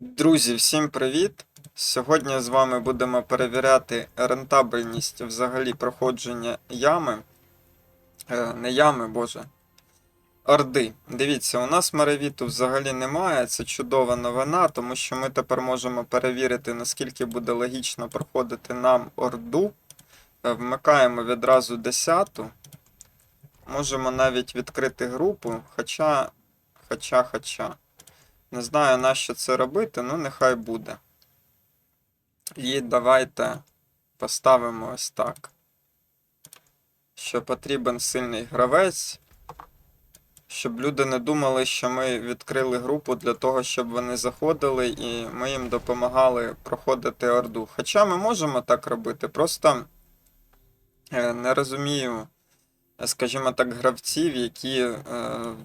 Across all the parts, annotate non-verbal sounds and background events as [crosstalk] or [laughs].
Друзі, всім привіт! Сьогодні з вами будемо перевіряти рентабельність взагалі проходження ями. Е, не ями, боже. Орди. Дивіться, у нас Маревіту взагалі немає. Це чудова новина, тому що ми тепер можемо перевірити, наскільки буде логічно проходити нам Орду. Е, Вмикаємо відразу 10. Можемо навіть відкрити групу, хоча, хоча, хоча. Не знаю, на що це робити, ну нехай буде. І давайте поставимо ось так. Що потрібен сильний гравець, щоб люди не думали, що ми відкрили групу для того, щоб вони заходили і ми їм допомагали проходити орду. Хоча ми можемо так робити, просто е, не розумію скажімо так, гравців, які е,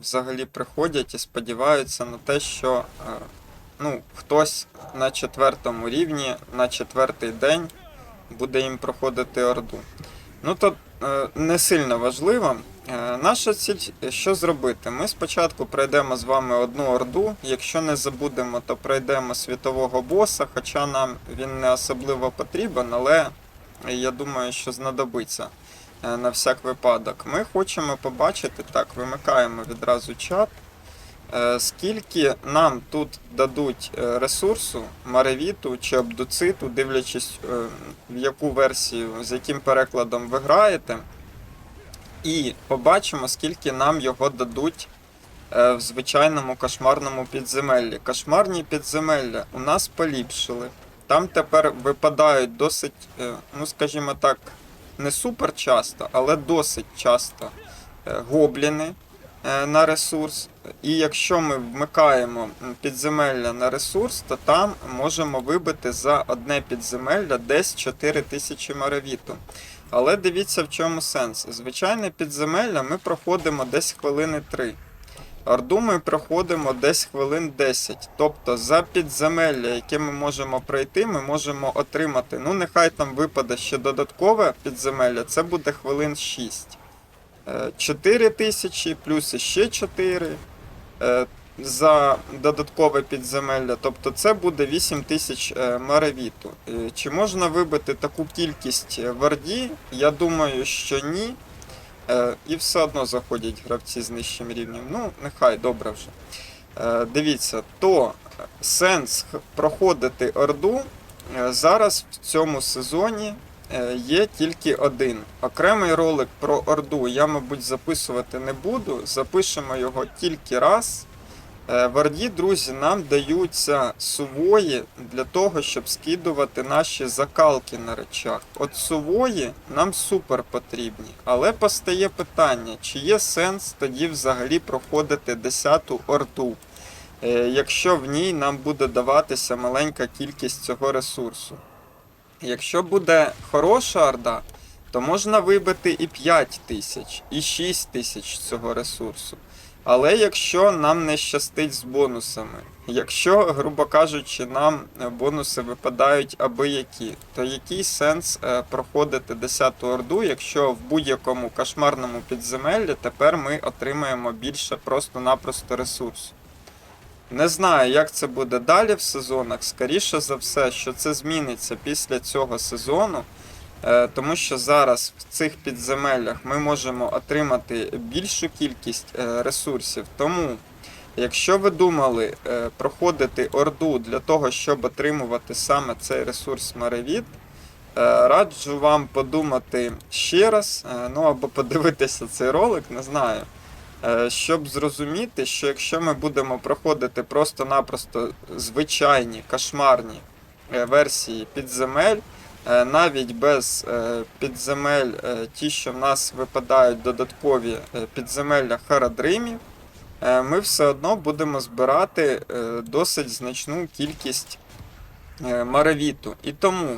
взагалі приходять і сподіваються на те, що е, ну, хтось на четвертому рівні, на четвертий день буде їм проходити орду. Ну то е, не сильно важливо. Е, наша ціль, що зробити? Ми спочатку пройдемо з вами одну орду. Якщо не забудемо, то пройдемо світового боса, хоча нам він не особливо потрібен, але я думаю, що знадобиться на всяк випадок. Ми хочемо побачити, так, вимикаємо відразу чат. е, Скільки нам тут дадуть е, ресурсу, маревіту чи абдуциту, дивлячись, е, в яку версію, з яким перекладом ви граєте, і побачимо, скільки нам його дадуть е, в звичайному кошмарному підземеллі. Кошмарні підземелля у нас поліпшили. Там тепер випадають досить, е, ну скажімо так, не супер часто, але досить часто е, гобліни е, на ресурс. І якщо ми вмикаємо підземелля на ресурс, то там можемо вибити за одне підземелля десь 4000 маравіту. Але дивіться в чому сенс. Звичайне підземелля ми проходимо десь хвилини 3. Орду ми проходимо десь хвилин 10. Тобто за підземелля, яке ми можемо пройти, ми можемо отримати. Ну, нехай там випаде ще додаткове підземелля, це буде хвилин 6. 4 тисячі плюс ще 4 е, за додаткове підземелля. Тобто це буде 8 тисяч е, маревіту. Е, Чи можна вибити таку кількість е, в Орді? Я думаю, що ні. Е, І все одно заходять гравці з нижчим рівнем. Ну, нехай добре вже. Е, Дивіться, то е, сенс проходити Орду е, зараз в цьому сезоні е, є тільки один. Окремий ролик про Орду я, мабуть, записувати не буду. Запишемо його тільки раз. Е, В Орді, друзі, нам даються сувої для того, щоб скидувати наші закалки на речах. От сувої нам супер потрібні. Але постає питання, чи є сенс тоді взагалі проходити 10-ту орду, е, якщо в ній нам буде даватися маленька кількість цього ресурсу. Якщо буде хороша орда, то можна вибити і 5 тисяч, і 6 тисяч цього ресурсу. Але якщо нам не щастить з бонусами, якщо, грубо кажучи, нам е, бонуси випадають аби які, то який сенс е, проходити 10-ту орду, якщо в будь-якому кошмарному підземеллі тепер ми отримаємо більше просто-напросто ресурсу? Не знаю, як це буде далі в сезонах. Скоріше за все, що це зміниться після цього сезону. Е, Тому що зараз в цих підземеллях ми можемо отримати більшу кількість е, ресурсів. Тому, якщо ви думали е, проходити орду для того, щоб отримувати саме цей ресурс Маревіт, е, раджу вам подумати ще раз, ну або подивитися цей ролик, не знаю. Щоб зрозуміти, що якщо ми будемо проходити просто-напросто звичайні кошмарні версії підземель, навіть без е, підземель, е, ті, що в нас випадають додаткові е, підземелля харадримів, е, ми все одно будемо збирати е, досить значну кількість е, маравіту. І тому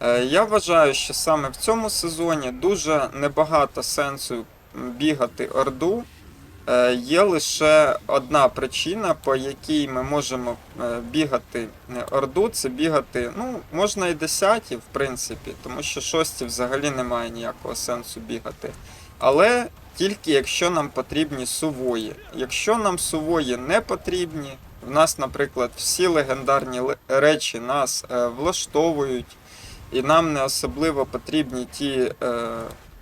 е, я вважаю, що саме в цьому сезоні дуже небагато сенсу бігати орду. Е, Є лише одна причина, по якій ми можемо е, бігати е, орду, це бігати, ну, можна і десяті, в принципі, тому що шості взагалі немає ніякого сенсу бігати. Але тільки якщо нам потрібні сувої. Якщо нам сувої не потрібні, В нас, наприклад, всі легендарні речі нас влаштовують, і нам не особливо потрібні ті,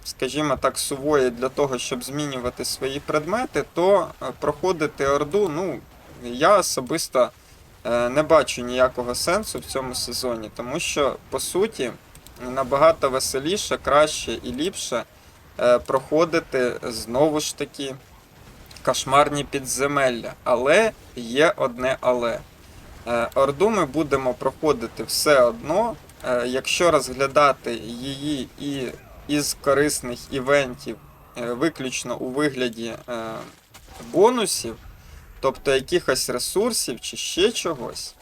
скажімо так, сувої для того, щоб змінювати свої предмети, то е, проходити Орду, ну, я особисто е, не бачу ніякого сенсу в цьому сезоні, тому що, по суті, набагато веселіше, краще і ліпше е, проходити знову ж таки кошмарні підземелля. Але є одне але. Орду ми будемо проходити все одно, якщо розглядати її і із корисних івентів е, виключно у вигляді е, бонусів, тобто якихось ресурсів чи ще чогось,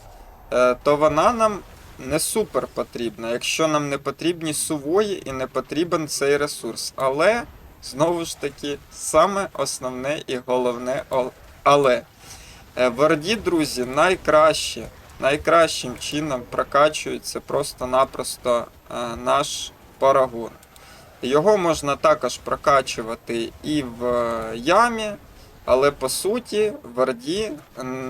е, то вона нам не супер потрібна, якщо нам не потрібні сувої і не потрібен цей ресурс. Але, знову ж таки, саме основне і головне але. В Орді, друзі, найкраще, найкращим чином прокачується просто-напросто наш парагон. Його можна також прокачувати і в е, ямі, але по суті в Орді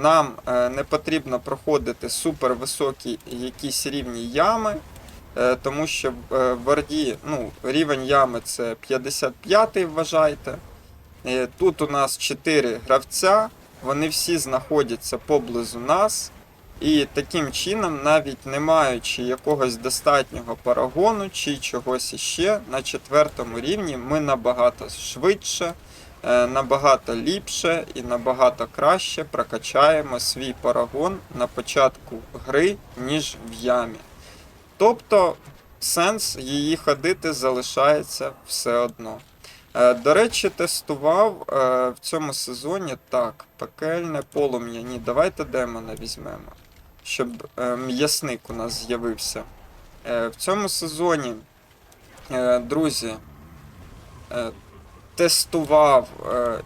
нам е, не потрібно проходити супервисокі якісь рівні ями, е, тому що в Орді ну, рівень ями це 55 вважайте. Тут у нас 4 гравця, вони всі знаходяться поблизу нас. І таким чином, навіть не маючи якогось достатнього парагону чи чогось іще, на четвертому рівні ми набагато швидше, е, набагато ліпше і набагато краще прокачаємо свій парагон на початку гри, ніж в ямі. Тобто сенс її ходити залишається все одно. Е, До речі, тестував е, в цьому сезоні так, пекельне полум'я. Давайте демона візьмемо, щоб е, м'ясник у нас з'явився. Е, В цьому сезоні, е, друзі, тестував,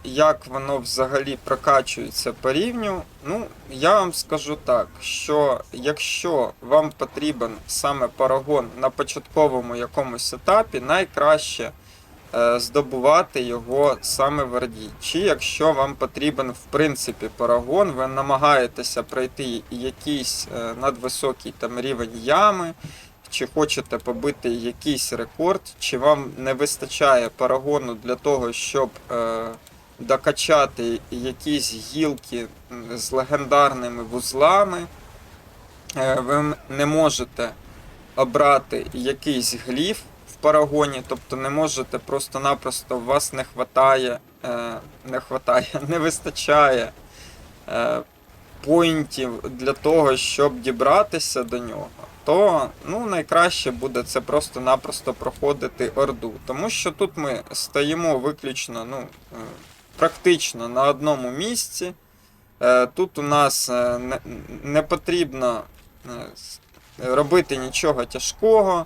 як воно взагалі прокачується по рівню. Ну, я вам скажу так, що якщо вам потрібен саме парагон на початковому якомусь етапі, найкраще здобувати його саме в Орді. Чи якщо вам потрібен в принципі парагон, ви намагаєтеся пройти якийсь е, надвисокий там рівень ями, чи хочете побити якийсь рекорд, чи вам не вистачає парагону для того, щоб е, докачати якісь гілки з легендарними вузлами, е, ви не можете обрати якийсь гліф парагоні, тобто не можете просто-напросто у вас не хватає, е, не хватає, [laughs] не вистачає е, поінтів для того, щоб дібратися до нього, то ну, найкраще буде це просто-напросто проходити орду. Тому що тут ми стоїмо виключно, ну, е, практично на одному місці. Е, Тут у нас не, потрібно робити нічого тяжкого.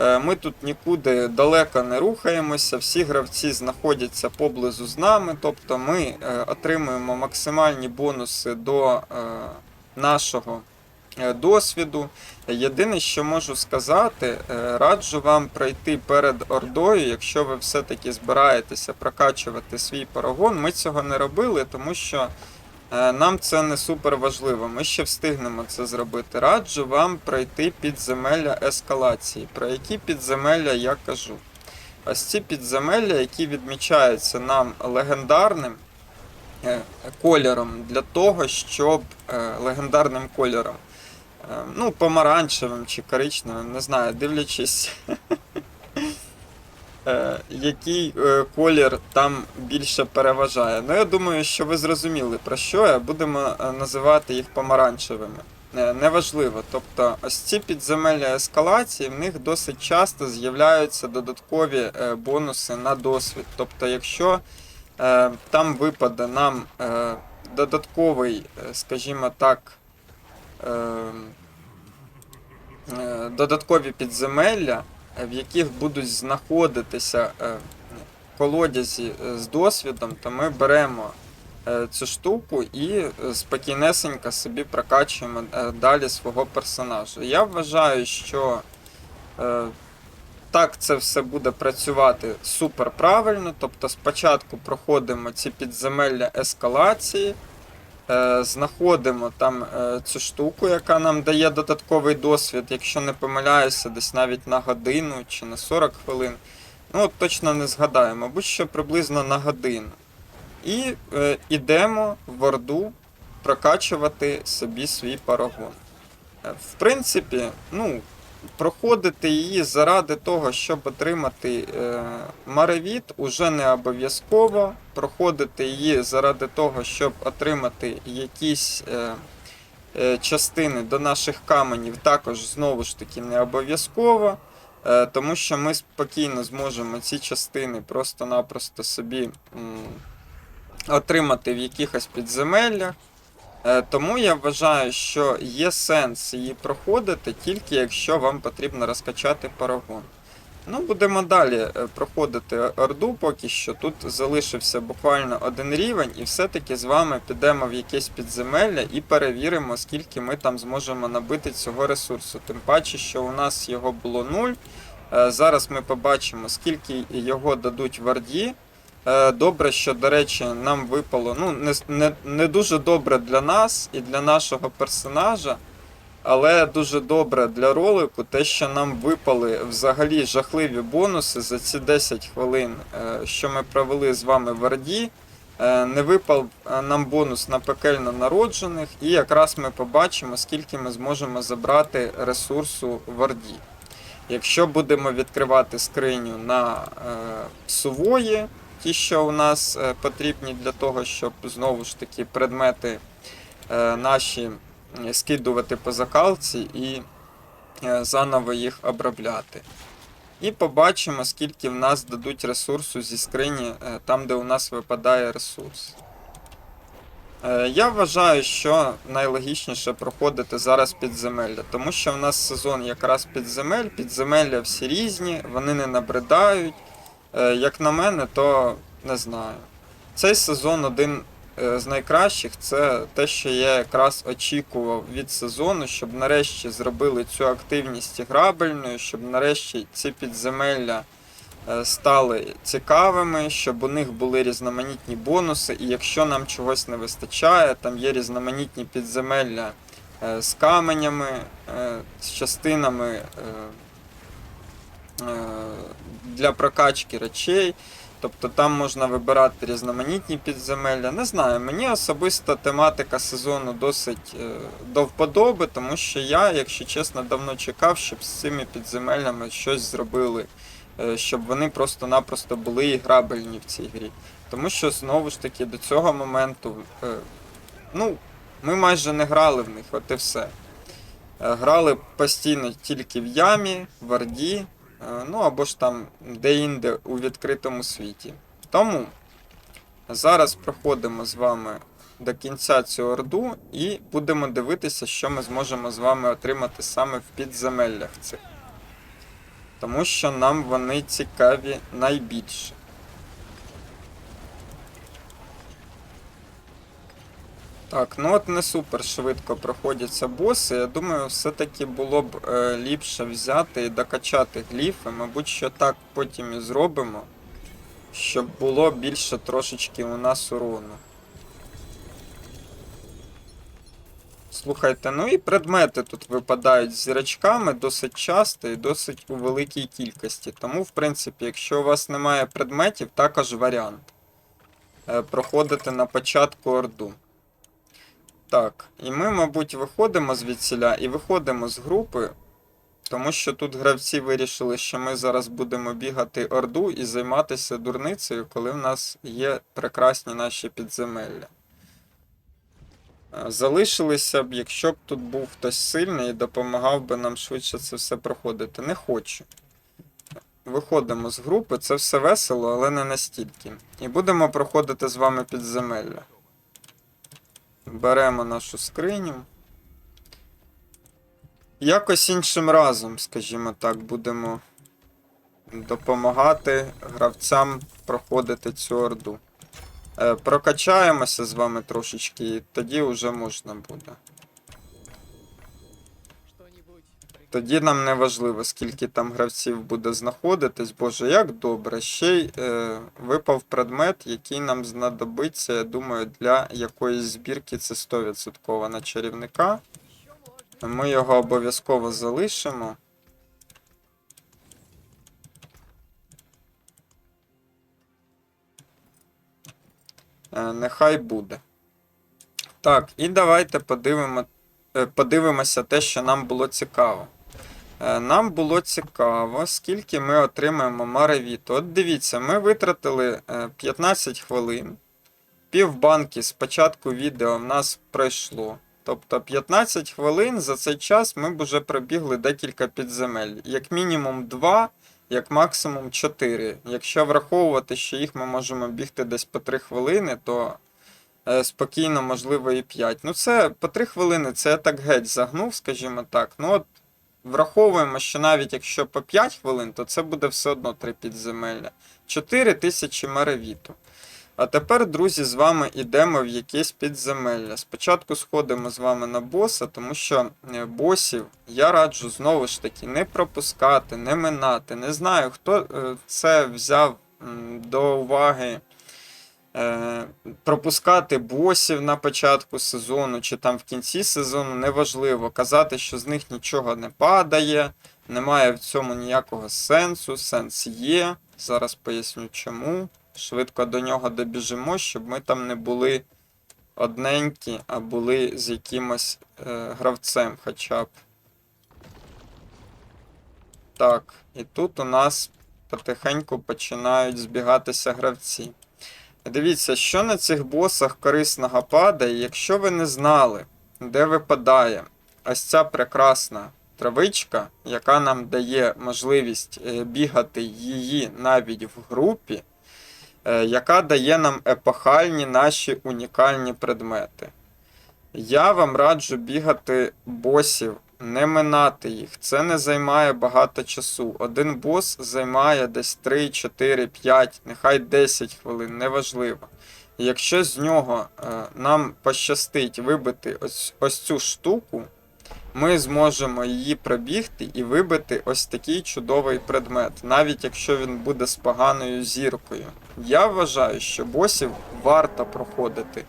Е, Ми тут нікуди далеко не рухаємося, всі гравці знаходяться поблизу з нами, тобто ми е, отримуємо максимальні бонуси до е, нашого досвіду. Єдине, що можу сказати, раджу вам пройти перед Ордою, якщо ви все-таки збираєтеся прокачувати свій парагон. Ми цього не робили, тому що Нам це не супер важливо. Ми ще встигнемо це зробити. Раджу вам пройти підземелля ескалації. Про які підземелля я кажу? Ось ці підземелля, які відмічаються нам легендарним е, кольором для того, щоб е, легендарним кольором. е, Ну, помаранчевим чи коричневим, не знаю, дивлячись е, [laughs] який е, колір там більше переважає. Ну, я думаю, що ви зрозуміли про що я. Будемо е, називати їх помаранчевими. Е, Неважливо. Тобто, ось ці підземелля ескалації, в них досить часто з'являються додаткові е, бонуси на досвід. Тобто, якщо е, там випаде нам е, додатковий, е, скажімо так, е, е, додаткові підземелля, е, в яких будуть знаходитися е, колодязі е, з досвідом, то ми беремо е, цю штуку і е, спокійнесенько собі прокачуємо е, далі свого персонажа. Я вважаю, що е, так це все буде працювати супер правильно. Тобто спочатку проходимо ці підземелля ескалації. Е, знаходимо там е, цю штуку, яка нам дає додатковий досвід, якщо не помиляюся, десь навіть на годину чи на 40 хвилин. Ну, от точно не згадаю, мабуть, що приблизно на годину. І е, ідемо в Орду прокачувати собі свій парагон. Е, В принципі, ну, проходити її заради того, щоб отримати е, Маревіт, уже не обов'язково. Проходити її заради того, щоб отримати якісь е, е, частини до наших каменів, також знову ж таки не обов'язково. Тому що ми спокійно зможемо ці частини просто-напросто собі отримати в якихось підземеллях. Е, Тому я вважаю, що є сенс її проходити тільки якщо вам потрібно розкачати парагон. Ну, будемо далі е, проходити Орду поки що. Тут залишився буквально один рівень, і все-таки з вами підемо в якесь підземелля і перевіримо, скільки ми там зможемо набити цього ресурсу. Тим паче, що у нас його було 0. Е, Зараз ми побачимо, скільки його дадуть в Орді. Е, Добре, що, до речі, нам випало. Ну, не, не, не дуже добре для нас і для нашого персонажа, але дуже добре для ролику, те, що нам випали взагалі жахливі бонуси за ці 10 хвилин, е, що ми провели з вами в Орді. Е, Не випав нам бонус на пекельно народжених, і якраз ми побачимо, скільки ми зможемо забрати ресурсу в Орді. Якщо будемо відкривати скриню на е, сувої, ті, що у нас е, потрібні для того, щоб знову ж таки предмети е, наші скидувати по закалці і е, заново їх обробляти. І побачимо, скільки в нас дадуть ресурсу зі скрині, там, де у нас випадає ресурс. Я вважаю, що найлогічніше проходити зараз підземелля, тому що в нас сезон якраз підземель, підземелля всі різні, вони не набридають. Е, Як на мене, то не знаю. Цей сезон один е, з найкращих це те, що я якраз очікував від сезону, щоб нарешті зробили цю активність грабельною, щоб нарешті ці підземелля е, стали цікавими, щоб у них були різноманітні бонуси, і якщо нам чогось не вистачає, там є різноманітні підземелля з каменями, з частинами. Для прокачки речей, тобто там можна вибирати різноманітні підземелля. Не знаю, мені особисто тематика сезону досить е, до вподоби, тому що я, якщо чесно, давно чекав, щоб з цими підземеллями щось зробили, е, щоб вони просто-напросто були і грабельні в цій грі. Тому що знову ж таки до цього моменту, е, ну, ми майже не грали в них, от і все. Грали постійно тільки в ямі, в Орді, ну або ж там де-інде у відкритому світі. Тому зараз проходимо з вами до кінця цю орду і будемо дивитися, що ми зможемо з вами отримати саме в підземеллях цих. Тому що нам вони цікаві найбільше. Так, ну от не супер швидко проходяться боси. Я думаю, все-таки було б е, ліпше взяти і докачати гліфи. Мабуть, що так потім і зробимо, щоб було більше трошечки у нас урону. Слухайте, ну і предмети тут випадають з зірочками досить часто і досить у великій кількості. Тому, в принципі, якщо у вас немає предметів, також варіант. Е, проходити на початку орду. Так, і ми, мабуть, виходимо звідсіля і виходимо з групи, тому що тут гравці вирішили, що ми зараз будемо бігати орду і займатися дурницею, коли в нас є прекрасні наші підземелля. Е, Залишилися б, якщо б тут був хтось сильний і допомагав би нам швидше це все проходити. Не хочу. Виходимо з групи, це все весело, але не настільки. І будемо проходити з вами підземелля. Беремо нашу скриню. Якось іншим разом, скажімо так, будемо допомагати гравцям проходити цю орду. Е, Прокачаємося з вами трошечки, і тоді вже можна буде. Тоді нам не важливо, скільки там гравців буде знаходитись. Боже, як добре. Ще й е, випав предмет, який нам знадобиться, я думаю, для якоїсь збірки це 100% на чарівника. Ми його обов'язково залишимо. Е, Нехай буде. Так, і давайте подивимо, е, подивимося те, що нам було цікаво. Е, Нам було цікаво, скільки ми отримаємо Маревіту. От дивіться, ми витратили е, 15 хвилин. Півбанки з початку відео в нас пройшло. Тобто 15 хвилин за цей час ми б уже пробігли декілька підземель. Як мінімум 2, як максимум 4. Якщо враховувати, що їх ми можемо бігти десь по 3 хвилини, то е, спокійно, можливо, і 5. Ну, це по 3 хвилини, це я так геть загнув, скажімо так. Ну, от враховуємо, що навіть якщо по 5 хвилин, то це буде все одно 3 підземелля. 4 тисячі меревіту. А тепер, друзі, з вами йдемо в якесь підземелля. Спочатку сходимо з вами на боса, тому що е, босів я раджу знову ж таки не пропускати, не минати. Не знаю, хто е, це взяв до уваги. Е, пропускати босів на початку сезону чи там в кінці сезону неважливо. Казати, що з них нічого не падає, немає в цьому ніякого сенсу. Сенс є. Зараз поясню чому. Швидко до нього добіжимо, щоб ми там не були одненькі, а були з якимось е, гравцем хоча б. Так, і тут у нас потихеньку починають збігатися гравці. Дивіться, що на цих босах корисного падає, якщо ви не знали, де випадає ось ця прекрасна травичка, яка нам дає можливість е, бігати її навіть в групі, е, яка дає нам епохальні наші унікальні предмети. Я вам раджу бігати босів, не минати їх. Це не займає багато часу. Один бос займає десь 3, 4, 5, нехай 10 хвилин, неважливо. Якщо з нього е, нам пощастить вибити ось, ось цю штуку, ми зможемо її пробігти і вибити ось такий чудовий предмет, навіть якщо він буде з поганою зіркою. Я вважаю, що босів варто проходити.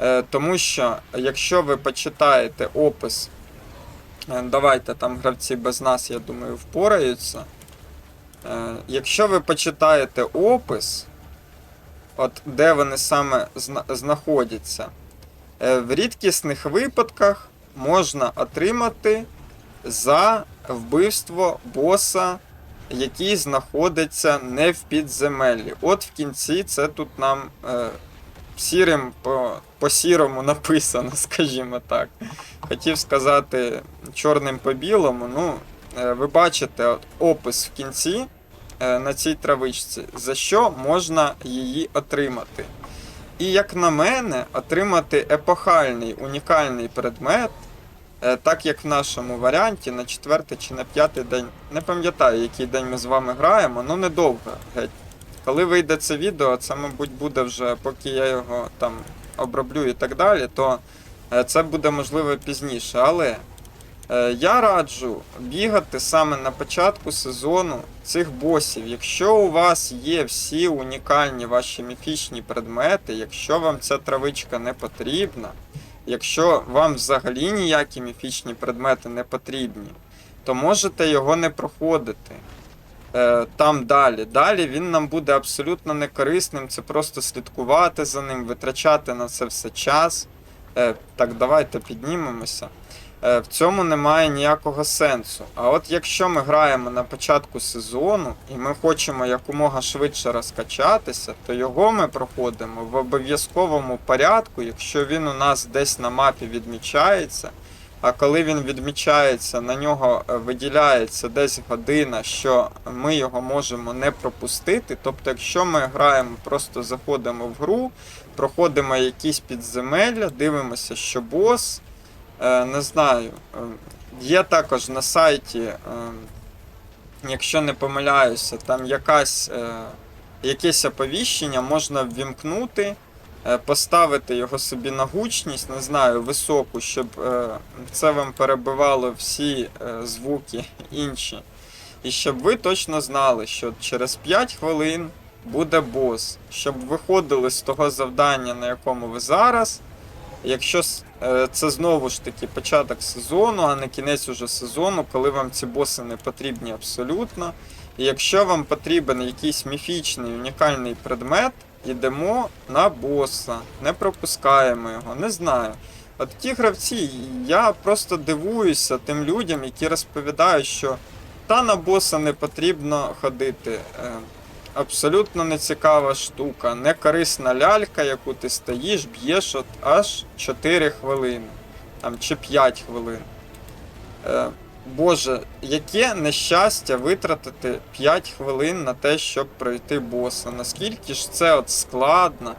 Е, Тому що якщо ви почитаєте опис, давайте там гравці без нас, я думаю, впораються. Е, Якщо ви почитаєте опис, от де вони саме знаходяться, е, в рідкісних випадках можна отримати за вбивство боса, який знаходиться не в підземеллі. От в кінці це тут нам е, сірим по, по сірому [laughs] написано, скажімо так. Хотів сказати чорним по білому. Ну, е, ви бачите от, опис в кінці е, на цій травичці, за що можна її отримати. І як на мене, отримати епохальний унікальний предмет, е, так як в нашому варіанті на четвертий чи на п'ятий день, не пам'ятаю, який день ми з вами граємо, ну недовго геть. Коли вийде це відео, це, мабуть, буде вже, поки я його там оброблю і так далі, то е, це буде можливо пізніше. Але е, я раджу бігати саме на початку сезону цих босів. Якщо у вас є всі унікальні ваші міфічні предмети, якщо вам ця травичка не потрібна, якщо вам взагалі ніякі міфічні предмети не потрібні, то можете його не проходити там далі. Далі він нам буде абсолютно некорисним. Це просто слідкувати за ним, витрачати на це все час. Е, так, давайте піднімемося. Е, в цьому немає ніякого сенсу. А от якщо ми граємо на початку сезону і ми хочемо якомога швидше розкачатися, то його ми проходимо в обов'язковому порядку, якщо він у нас десь на мапі відмічається. А коли він відмічається, на нього е, виділяється десь година, що ми його можемо не пропустити. Тобто, якщо ми граємо, просто заходимо в гру, проходимо якісь підземелля, дивимося, що бос, е, не знаю, е, є також на сайті, якщо не помиляюся, там якась, якесь оповіщення можна ввімкнути. Е, поставити його собі на гучність, не знаю, високу, щоб е, це вам перебивало всі е, звуки інші. І щоб ви точно знали, що через 5 хвилин буде бос, щоб виходили з того завдання, на якому ви зараз. Якщо це знову ж таки початок сезону, а не кінець уже сезону, коли вам ці боси не потрібні абсолютно. І якщо вам потрібен якийсь міфічний унікальний предмет, йдемо на боса, не пропускаємо його, не знаю. От ті гравці, я просто дивуюся тим людям, які розповідають, що та на боса не потрібно ходити. Е, Абсолютно нецікава штука, не корисна лялька, яку ти стоїш, б'єш от аж 4 хвилини там, чи 5 хвилин. Боже, яке нещастя витратити 5 хвилин на те, щоб пройти боса. Наскільки ж це от складно.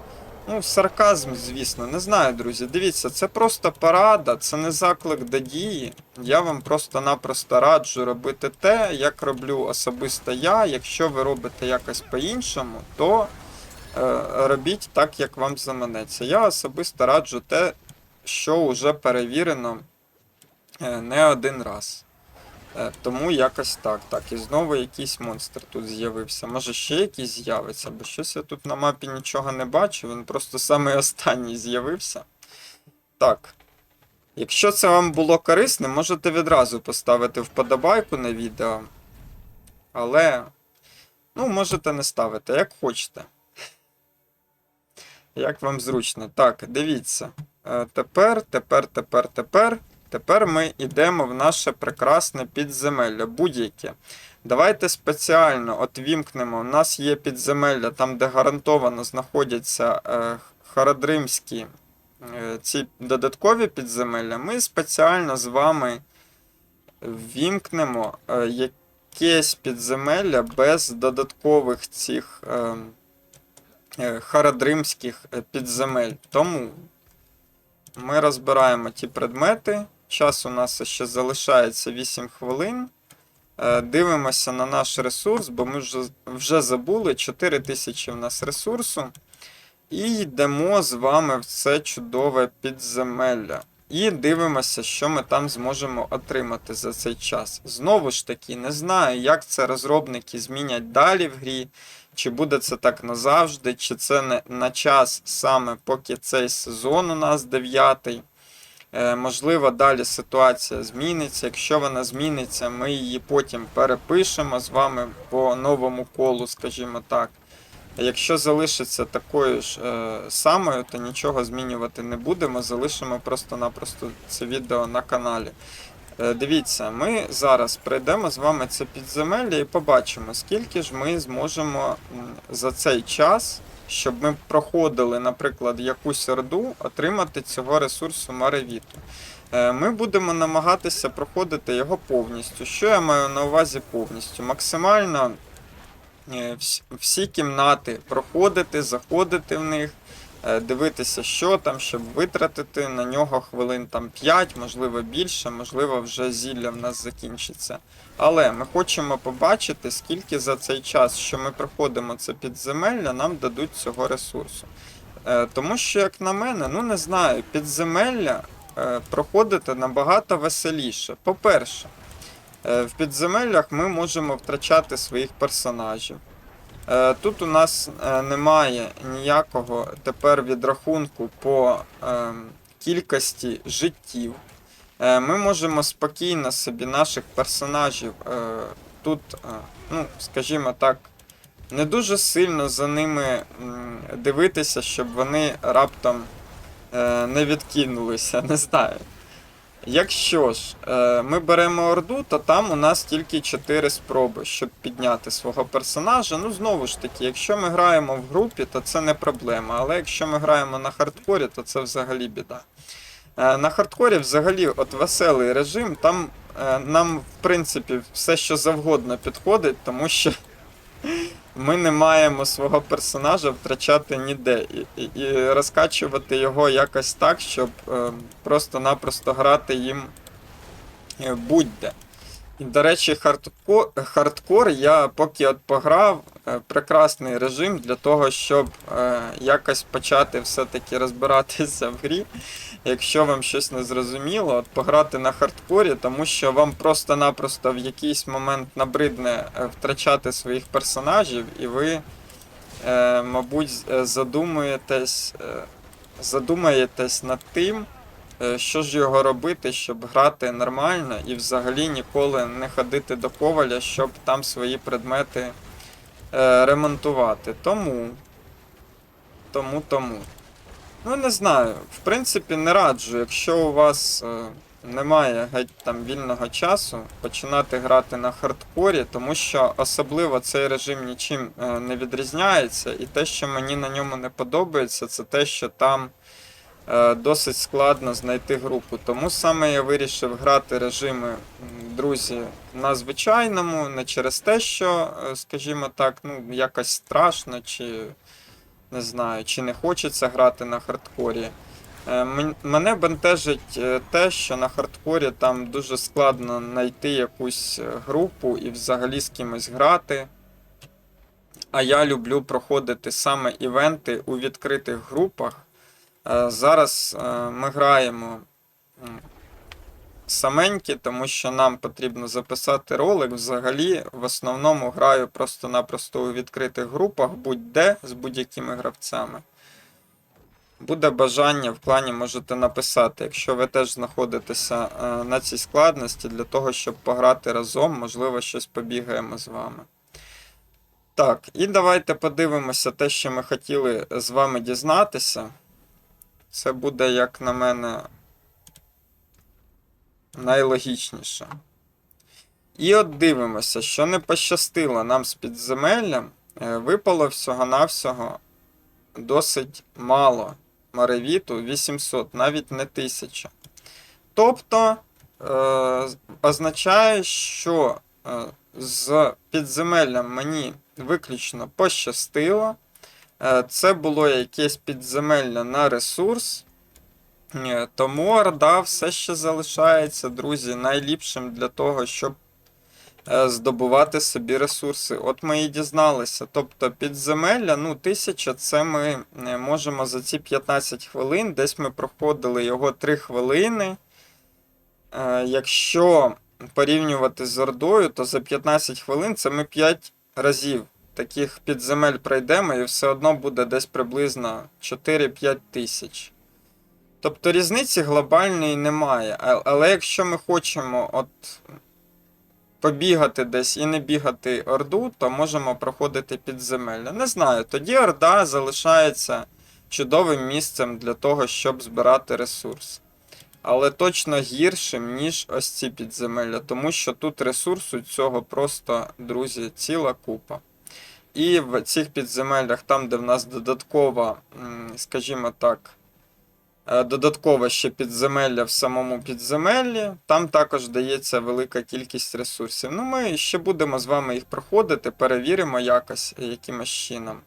Ну, сарказм, звісно, не знаю, друзі. Дивіться, це просто порада, це не заклик до дії. Я вам просто-напросто раджу робити те, як роблю особисто я. Якщо ви робите якось по-іншому, то е, робіть так, як вам заманеться. Я особисто раджу те, що вже перевірено е, не один раз. Е, Тому якось так. Так, і знову якийсь монстр тут з'явився. Може ще якийсь з'явиться, бо щось я тут на мапі нічого не бачу, він просто самий останній з'явився. Так. Якщо це вам було корисне, можете відразу поставити вподобайку на відео. Але. Ну, можете не ставити, як хочете. Як вам зручно. Так, дивіться. Е, Тепер, тепер, тепер, тепер. Тепер ми йдемо в наше прекрасне підземелля, будь-яке. Давайте спеціально от вімкнемо. У нас є підземелля, там, де гарантовано знаходяться е, харадримські е, ці додаткові підземелля. Ми спеціально з вами вімкнемо е, якесь підземелля без додаткових цих е, е, харадримських е, підземель. Тому ми розбираємо ті предмети. Час у нас ще залишається 8 хвилин. Е, Дивимося на наш ресурс, бо ми вже, вже забули 4000 в нас ресурсу. І йдемо з вами в це чудове підземелля. І дивимося, що ми там зможемо отримати за цей час. Знову ж таки, не знаю, як це розробники змінять далі в грі. Чи буде це так назавжди, чи це не на час саме поки цей сезон у нас дев'ятий. Е, можливо, далі ситуація зміниться. Якщо вона зміниться, ми її потім перепишемо з вами по новому колу, скажімо так. Якщо залишиться такою ж е, самою, то нічого змінювати не будемо. Залишимо просто-напросто це відео на каналі. Е, Дивіться, ми зараз пройдемо з вами це підземелля і побачимо, скільки ж ми зможемо за цей час, щоб ми проходили, наприклад, якусь орду, отримати цього ресурсу Маревіту. Е, Ми будемо намагатися проходити його повністю. Що я маю на увазі повністю? Максимально е, всі кімнати проходити, заходити в них, дивитися, що там, щоб витратити на нього хвилин там 5, можливо більше, можливо, вже зілля в нас закінчиться. Але ми хочемо побачити, скільки за цей час, що ми проходимо це підземелля, нам дадуть цього ресурсу. Е, Тому що, як на мене, ну не знаю, підземелля е, проходити набагато веселіше. По-перше, е, в підземеллях ми можемо втрачати своїх персонажів. Е, Тут у нас е, немає ніякого тепер відрахунку по е, кількості життів. Е, Ми можемо спокійно собі наших персонажів тут, ну, скажімо так, не дуже сильно за ними дивитися, щоб вони раптом не відкинулися, [laughs] не знаю. Якщо ж е, ми беремо Орду, то там у нас тільки 4 спроби, щоб підняти свого персонажа. Ну, знову ж таки, якщо ми граємо в групі, то це не проблема. Але якщо ми граємо на хардкорі, то це взагалі біда. Е, на хардкорі взагалі от веселий режим, там е, нам, в принципі, все що завгодно підходить, тому що ми не маємо свого персонажа втрачати ніде. І, і, розкачувати його якось так, щоб е, просто-напросто грати їм е, будь-де. До речі, хардкор, хардкор я поки от пограв, е, прекрасний режим для того, щоб е, якось почати все-таки розбиратися в грі. Якщо вам щось не зрозуміло, от пограти на хардкорі, тому що вам просто-напросто в якийсь момент набридне е, втрачати своїх персонажів, і ви, е, мабуть, задумуєтесь, е, задумаєтесь над тим, що ж його робити, щоб грати нормально і взагалі ніколи не ходити до коваля, щоб там свої предмети е, ремонтувати. Тому. Тому, тому. Ну, не знаю. В принципі, не раджу, якщо у вас е, немає геть там вільного часу, починати грати на хардкорі, тому що особливо цей режим нічим е, не відрізняється, і те, що мені на ньому не подобається, це те, що там е, досить складно знайти групу. Тому саме я вирішив грати режими, друзі, на звичайному, не через те, що, е, скажімо так, ну, якось страшно чи не знаю, чи не хочеться грати на хардкорі. Е, Мене бентежить е, те, що на хардкорі там дуже складно знайти якусь е, групу і взагалі з кимось грати. А я люблю проходити саме івенти у відкритих групах. Е, Зараз е, ми граємо саменькі, тому що нам потрібно записати ролик. Взагалі, в основному граю просто-напросто у відкритих групах, будь-де з будь-якими гравцями. Буде бажання в плані можете написати, якщо ви теж знаходитеся е, на цій складності для того, щоб пограти разом, можливо, щось побігаємо з вами. Так, і давайте подивимося те, що ми хотіли з вами дізнатися. Це буде, як на мене, найлогічніше. І от дивимося, що не пощастило нам з підземеллям, е, випало всього-навсього досить мало маревіту 800, навіть не 1000. Тобто е, означає, що е, з підземеллям мені виключно пощастило. Е, це було якесь підземелля на ресурс. Е, Тому Орда все ще залишається, друзі, найліпшим для того, щоб е, здобувати собі ресурси. От ми і дізналися. Тобто підземелля, ну, 1000 це ми можемо за ці 15 хвилин, десь ми проходили його 3 хвилини. Якщо порівнювати з Ордою, то за 15 хвилин це ми 5 разів таких підземель пройдемо, і все одно буде десь приблизно 4-5 тисяч. Тобто різниці глобальної немає. Але якщо ми хочемо от побігати десь і не бігати Орду, то можемо проходити підземелля. Не знаю, тоді Орда залишається чудовим місцем для того, щоб збирати ресурс. Але точно гіршим, ніж ось ці підземелля, тому що тут ресурсу цього просто, друзі, ціла купа. І в цих підземеллях, там, де в нас додаткова, скажімо так, е, додаткове ще підземелля в самому підземеллі, там також дається велика кількість ресурсів. Ну, ми ще будемо з вами їх проходити, перевіримо якось якимось чином.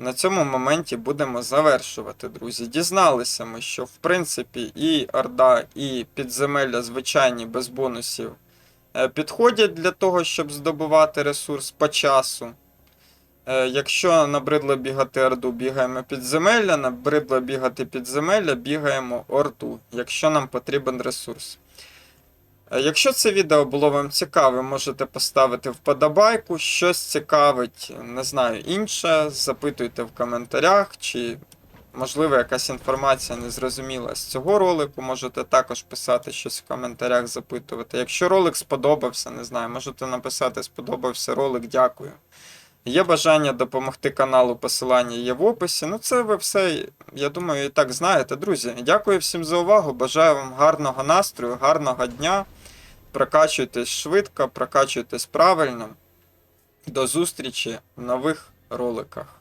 На цьому моменті будемо завершувати, друзі. Дізналися ми, що в принципі і Орда, і підземелля звичайні без бонусів е, підходять для того, щоб здобувати ресурс по часу. Е, Якщо набридло бігати Орду, бігаємо підземелля, набридло бігати підземелля, бігаємо Орду, якщо нам потрібен ресурс. Е, Якщо це відео було вам цікаве, можете поставити вподобайку. Щось цікавить, не знаю, інше. Запитуйте в коментарях, чи, можливо, якась інформація незрозуміла з цього ролику. Можете також писати щось в коментарях, запитувати. Якщо ролик сподобався, не знаю, можете написати сподобався ролик, дякую. Є бажання допомогти каналу, посилання є в описі. Ну, це ви все, я думаю, і так знаєте. Друзі, дякую всім за увагу. Бажаю вам гарного настрою, гарного дня. Прокачуйтесь швидко, прокачуйтесь правильно. До зустрічі в нових роликах.